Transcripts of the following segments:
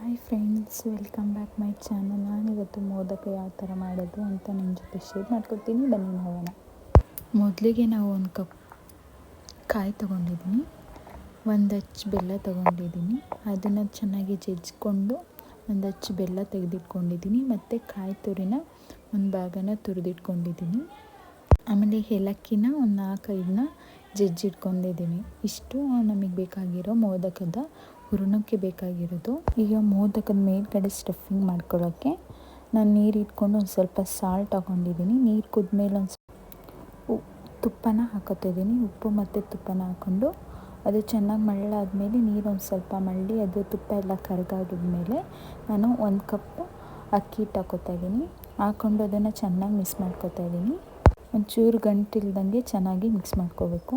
Hi friends welcome back my channel ನಾನಿವತ್ತು ಮೋದಕ ಯಾವ ಥರ ಮಾಡೋದು ಅಂತ ನಿಮ್ಮ ಜೊತೆ ಶೇರ್ ಮಾಡ್ಕೊತೀನಿ ಬನ್ನಿ ನೋಡೋಣ. ಮೊದಲಿಗೆ ನಾವು ಒಂದು ಕಪ್ ಕಾಯಿ ತೊಗೊಂಡಿದ್ದೀನಿ. ಒಂದು ಹಚ್ಚು ಬೆಲ್ಲ ತೊಗೊಂಡಿದ್ದೀನಿ. ಅದನ್ನು ಚೆನ್ನಾಗಿ ಜಜ್ಜಿಕೊಂಡು ಒಂದು ಹಚ್ಚು ಬೆಲ್ಲ ತೆಗೆದಿಟ್ಕೊಂಡಿದ್ದೀನಿ. ಮತ್ತು ಕಾಯಿ ತುರಿನ ಒಂದು ಭಾಗನ ತುರಿದಿಟ್ಕೊಂಡಿದ್ದೀನಿ. ಆಮೇಲೆ ಏಲಕ್ಕಿನ ಒಂದು ನಾಲ್ಕೈದನ್ನ ಜಜ್ಜಿಟ್ಕೊಂಡಿದ್ದೀನಿ. ಇಷ್ಟು ನಮಗೆ ಬೇಕಾಗಿರೋ ಮೋದಕದ ಹೂರಣಕ್ಕೆ ಬೇಕಾಗಿರೋದು. ಈಗ ಮೋದಕದ ಮೇಲ್ಗಡೆ ಸ್ಟಫಿಂಗ್ ಮಾಡ್ಕೊಳ್ಳೋಕ್ಕೆ ನಾನು ನೀರು ಇಟ್ಕೊಂಡು ಒಂದು ಸ್ವಲ್ಪ ಸಾಲ್ಟ್ ಹಾಕೊಂಡಿದ್ದೀನಿ ನೀರು ಕುದ್ಮೇಲೆ ಒಂದು ತುಪ್ಪನ ಹಾಕೋತಿದ್ದೀನಿ ಉಪ್ಪು ಮತ್ತು ತುಪ್ಪನ ಹಾಕ್ಕೊಂಡು ಅದು ಚೆನ್ನಾಗಿ ಮಳ್ಳಾದ್ಮೇಲೆ ನೀರು ಒಂದು ಸ್ವಲ್ಪ ಮಳ್ಳಿ, ಅದು ತುಪ್ಪ ಎಲ್ಲ ಕರಗಾಗಿದ್ಮೇಲೆ ನಾನು ಒಂದು ಕಪ್ ಅಕ್ಕಿ ಹಿಟ್ಟು ಹಾಕೋತಾ ಇದ್ದೀನಿ ಹಾಕ್ಕೊಂಡು ಅದನ್ನು ಚೆನ್ನಾಗಿ ಮಿಕ್ಸ್ ಮಾಡ್ಕೋತಾ ಇದ್ದೀನಿ ಒಂಚೂರು ಗಂಟಿಲ್ದಂಗೆ ಚೆನ್ನಾಗಿ ಮಿಕ್ಸ್ ಮಾಡ್ಕೋಬೇಕು.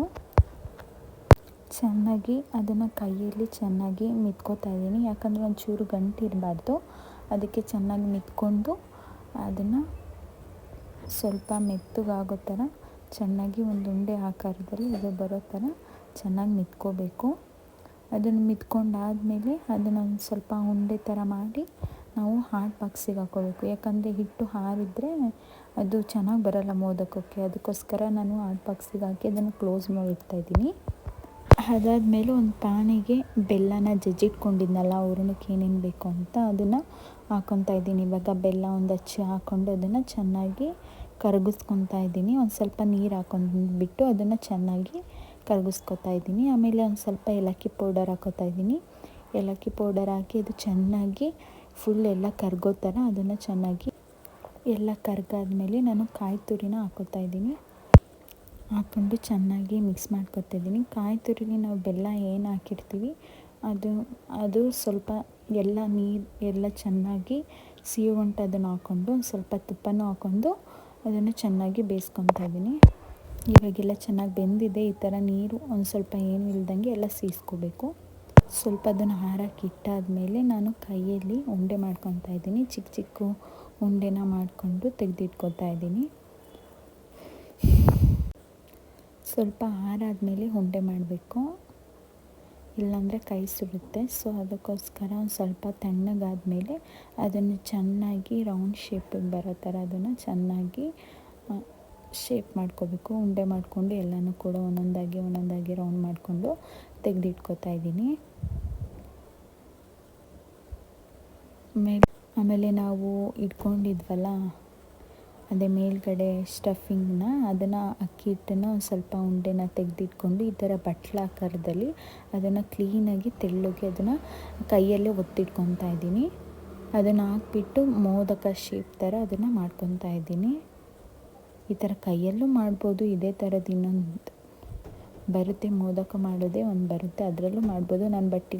ಚೆನ್ನಾಗಿ ಅದನ್ನು ಕೈಯಲ್ಲಿ ಚೆನ್ನಾಗಿ ಮಿತ್ಕೋತಾ ಇದ್ದೀನಿ. ಯಾಕಂದರೆ ಒಂಚೂರು ಗಂಟು ಇರಬಾರ್ದು. ಅದಕ್ಕೆ ಚೆನ್ನಾಗಿ ಮಿತ್ಕೊಂಡು ಅದನ್ನು ಸ್ವಲ್ಪ ಮೆತ್ತಗಾಗೋ ಥರ ಚೆನ್ನಾಗಿ ಒಂದು ಉಂಡೆ ಆಕಾರದಲ್ಲಿ ಅದು ಬರೋ ಥರ ಚೆನ್ನಾಗಿ ಮಿತ್ಕೋಬೇಕು. ಅದನ್ನು ಮಿತ್ಕೊಂಡಾದಮೇಲೆ ಅದನ್ನು ಒಂದು ಸ್ವಲ್ಪ ಉಂಡೆ ಥರ ಮಾಡಿ ನಾವು ಹಾಟ್ ಬಾಕ್ಸಿಗೆ ಹಾಕ್ಕೋಬೇಕು ಯಾಕಂದರೆ ಹಿಟ್ಟು ಹಾರಿದ್ರೆ ಅದು ಚೆನ್ನಾಗಿ ಬರೋಲ್ಲ ಮೋದಕಕ್ಕೆ. ಅದಕ್ಕೋಸ್ಕರ ನಾನು ಹಾಟ್ ಬಾಕ್ಸಿಗೆ ಹಾಕಿ ಅದನ್ನು ಕ್ಲೋಸ್ ಮಾಡಿಡ್ತಾ ಇದ್ದೀನಿ. ಅದಾದಮೇಲೆ ಒಂದು ಪಾನಿಗೆ ಬೆಲ್ಲನ ಜಜ್ಜಿಟ್ಕೊಂಡಿದ್ನಲ್ಲ ಹೂರಣಕ್ಕೆ ಏನೇನು ಬೇಕು ಅಂತ ಅದನ್ನು ಹಾಕ್ಕೊತಾ ಇದ್ದೀನಿ. ಇವಾಗ ಬೆಲ್ಲ ಒಂದು ಹಚ್ಚಿ ಹಾಕ್ಕೊಂಡು ಅದನ್ನು ಚೆನ್ನಾಗಿ ಕರಗಿಸ್ಕೊತಾ ಇದ್ದೀನಿ. ಒಂದು ಸ್ವಲ್ಪ ನೀರು ಹಾಕೊಂಡ್ಬಿಟ್ಟು ಅದನ್ನು ಚೆನ್ನಾಗಿ ಕರಗಿಸ್ಕೊತಾ ಇದ್ದೀನಿ. ಆಮೇಲೆ ಒಂದು ಸ್ವಲ್ಪ ಏಲಕ್ಕಿ ಪೌಡರ್ ಹಾಕೋತಾ ಇದ್ದೀನಿ. ಏಲಕ್ಕಿ ಪೌಡರ್ ಹಾಕಿ ಅದು ಚೆನ್ನಾಗಿ ಫುಲ್ ಎಲ್ಲ ಕರಗೋ ಥರ ಅದನ್ನು ಚೆನ್ನಾಗಿ ಎಲ್ಲ ಕರಗಾದ್ಮೇಲೆ ನಾನು ಕಾಯಿ ತುರಿನ ಹಾಕೋತಾ ಇದ್ದೀನಿ. ಹಾಕ್ಕೊಂಡು ಚೆನ್ನಾಗಿ ಮಿಕ್ಸ್ ಮಾಡ್ಕೊತಿದ್ದೀನಿ. ಕಾಯಿ ತುರಿಗೆ ನಾವು ಬೆಲ್ಲ ಏನು ಹಾಕಿರ್ತೀವಿ, ಅದು ಅದು ಸ್ವಲ್ಪ ಎಲ್ಲ ನೀರು, ಎಲ್ಲ ಚೆನ್ನಾಗಿ ಸಿಹಿ ಉಂಟು ಅದನ್ನು ಹಾಕ್ಕೊಂಡು ಸ್ವಲ್ಪ ತುಪ್ಪನೂ ಹಾಕ್ಕೊಂಡು ಅದನ್ನು ಚೆನ್ನಾಗಿ ಬೇಯಿಸ್ಕೊತಾ ಇದ್ದೀನಿ. ಇವಾಗೆಲ್ಲ ಚೆನ್ನಾಗಿ ಬೆಂದಿದೆ, ಈ ಥರ ನೀರು ಒಂದು ಸ್ವಲ್ಪ ಏನು ಇಲ್ದಂಗೆ ಎಲ್ಲ ಸೀಸ್ಕೋಬೇಕು. ಸ್ವಲ್ಪ ಅದನ್ನು ಹಾರಕ್ಕೆ ಇಟ್ಟಾದಮೇಲೆ ನಾನು ಕೈಯಲ್ಲಿ ಉಂಡೆ ಮಾಡ್ಕೊತಾ ಇದ್ದೀನಿ. ಚಿಕ್ಕ ಚಿಕ್ಕ ಉಂಡೆನ ಮಾಡಿಕೊಂಡು ತೆಗೆದಿಟ್ಕೊತಾ ಇದ್ದೀನಿ. ಸ್ವಲ್ಪ ಆರಾದಮೇಲೆ ಉಂಡೆ ಮಾಡಬೇಕು. ಇಲ್ಲಾಂದರೆ ಕೈ ಸುಡುತ್ತೆ. ಸೊ ಅದಕ್ಕೋಸ್ಕರ ಒಂದು ಸ್ವಲ್ಪ ತಣ್ಣಗಾದಮೇಲೆ ಅದನ್ನು ಚೆನ್ನಾಗಿ ರೌಂಡ್ ಶೇಪಿಗೆ ಬರೋ ಥರ ಅದನ್ನು ಚೆನ್ನಾಗಿ ಶೇಪ್ ಮಾಡ್ಕೋಬೇಕು. ಉಂಡೆ ಮಾಡಿಕೊಂಡು ಎಲ್ಲನೂ ಕೂಡ ಒಂದೊಂದಾಗಿ ಒಂದೊಂದಾಗಿ ರೌಂಡ್ ಮಾಡಿಕೊಂಡು ತೆಗೆದಿಟ್ಕೋತಾ ಇದ್ದೀನಿ. ಆಮೇಲೆ ಆಮೇಲೆ ನಾವು ಇಟ್ಕೊಂಡಿದ್ವಲ್ಲ ಅದೇ ಮೇಲ್ಗಡೆ ಸ್ಟಫಿಂಗ್ನ ಅದನ್ನು ಅಕ್ಕಿ ಹಿಟ್ಟನ್ನು ಒಂದು ಸ್ವಲ್ಪ ಉಂಡೆನ ತೆಗೆದಿಟ್ಕೊಂಡು ಈ ಥರ ಬಟ್ಲಾಕಾರದಲ್ಲಿ ಅದನ್ನು ಕ್ಲೀನಾಗಿ ತೆಳ್ಳಗೆ ಅದನ್ನು ಕೈಯಲ್ಲೇ ಒತ್ತಿಟ್ಕೊತಾ ಇದ್ದೀನಿ. ಅದನ್ನು ಹಾಕ್ಬಿಟ್ಟು ಮೋದಕ ಶೇಪ್ ಥರ ಅದನ್ನು ಮಾಡ್ಕೊತಾ ಇದ್ದೀನಿ. ಈ ಥರ ಕೈಯಲ್ಲೂ ಮಾಡ್ಬೋದು, ಇದೇ ಥರದ ಇನ್ನೊಂದು ಬರುತ್ತೆ, ಮೋದಕ ಮಾಡೋದೇ ಒಂದು ಬರುತ್ತೆ, ಅದರಲ್ಲೂ ಮಾಡ್ಬೋದು. ನಾನು ಬಟ್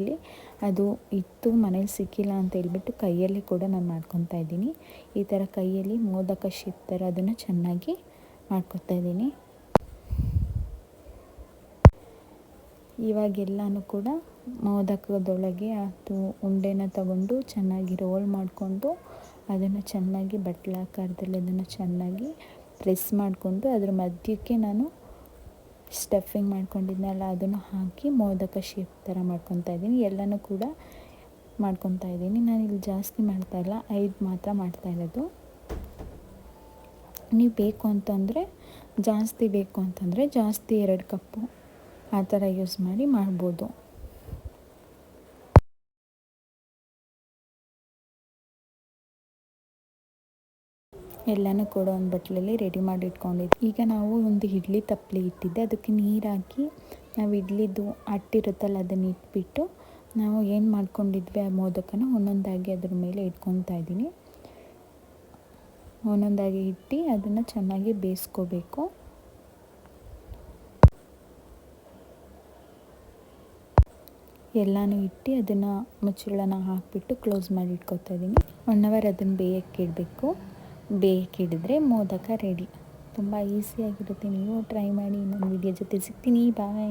ಅದು ಇತ್ತು ಮನೇಲಿ ಸಿಕ್ಕಿಲ್ಲ ಅಂತ ಹೇಳ್ಬಿಟ್ಟು ಕೈಯಲ್ಲಿ ಕೂಡ ನಾನು ಮಾಡ್ಕೊತಾ ಇದ್ದೀನಿ. ಈ ಥರ ಕೈಯಲ್ಲಿ ಮೋದಕ ಶೇಪ್ ಥರ ಅದನ್ನು ಚೆನ್ನಾಗಿ ಮಾಡ್ಕೊತಾ ಇದ್ದೀನಿ. ಇವಾಗೆಲ್ಲನೂ ಕೂಡ ಮೋದಕದೊಳಗೆ ಅದು ಉಂಡೆನ ತಗೊಂಡು ಚೆನ್ನಾಗಿ ರೋಲ್ ಮಾಡಿಕೊಂಡು ಅದನ್ನು ಚೆನ್ನಾಗಿ ಬಟ್ಲಾಕಾರದಲ್ಲಿ ಅದನ್ನು ಚೆನ್ನಾಗಿ ಪ್ರೆಸ್ ಮಾಡಿಕೊಂಡು ಅದ್ರ ಮಧ್ಯಕ್ಕೆ ನಾನು ಸ್ಟಫಿಂಗ್ ಮಾಡ್ಕೊಂಡಿದ್ನಲ್ಲ, ಅದನ್ನು ಹಾಕಿ ಮೋದಕ ಶೇಪ್ ಥರ ಮಾಡ್ಕೊತಾ ಇದ್ದೀನಿ. ಎಲ್ಲನೂ ಕೂಡ ಮಾಡ್ಕೊತಾ ಇದ್ದೀನಿ. ನಾನು ಇಲ್ಲಿ ಜಾಸ್ತಿ ಮಾಡ್ತಾಯಿಲ್ಲ ಐದು ಮಾತ್ರ ಮಾಡ್ತಾ ಇರೋದು. ನೀವು ಬೇಕು ಅಂತಂದರೆ, ಜಾಸ್ತಿ ಬೇಕು ಅಂತಂದರೆ ಜಾಸ್ತಿ ಎರಡು ಕಪ್ಪು ಆ ಥರ ಯೂಸ್ ಮಾಡಿ ಮಾಡ್ಬೋದು. ಎಲ್ಲನೂ ಕೂಡ ಒಂದು ಬಟ್ಲಲ್ಲಿ ರೆಡಿ ಮಾಡಿ ಇಟ್ಕೊಂಡಿದ್ವಿ ಈಗ ನಾವು ಒಂದು ಇಡ್ಲಿ ತಪ್ಪಲೆ ಇಟ್ಟಿದ್ದೆ. ಅದಕ್ಕೆ ನೀರು ಹಾಕಿ ನಾವು ಇಡ್ಲಿದು ಅಟ್ಟಿರುತ್ತಲ್ಲ ಅದನ್ನು ಇಟ್ಬಿಟ್ಟು ನಾವು ಏನು ಮಾಡ್ಕೊಂಡಿದ್ವಿ ಆ ಮೋದಕನ ಒಂದೊಂದಾಗಿ ಅದ್ರ ಮೇಲೆ ಇಟ್ಕೊತಾ ಇದ್ದೀನಿ. ಒಂದೊಂದಾಗಿ ಇಟ್ಟು ಅದನ್ನು ಚೆನ್ನಾಗಿ ಬೇಯಿಸ್ಕೋಬೇಕು. ಎಲ್ಲನೂ ಇಟ್ಟು ಅದನ್ನು ಮುಚ್ಚಳನ ಹಾಕಿಬಿಟ್ಟು ಕ್ಲೋಸ್ ಮಾಡಿ ಇಟ್ಕೊತಾ ಇದ್ದೀನಿ. ಒನ್ ಅವರ್ ಅದನ್ನು ಬೇಯಕ್ಕೆ ಇಡಬೇಕು. ಬೇಯಕ್ಕಿಡಿದ್ರೆ ಮೋದಕ ರೆಡಿ ತುಂಬ ಈಸಿಯಾಗಿರುತ್ತೆ ನೀವು ಟ್ರೈ ಮಾಡಿ ಇನ್ನೊಂದು ವಿಡಿಯೋ ಜೊತೆ ಸಿಗ್ತೀನಿ. ಬಾಯ್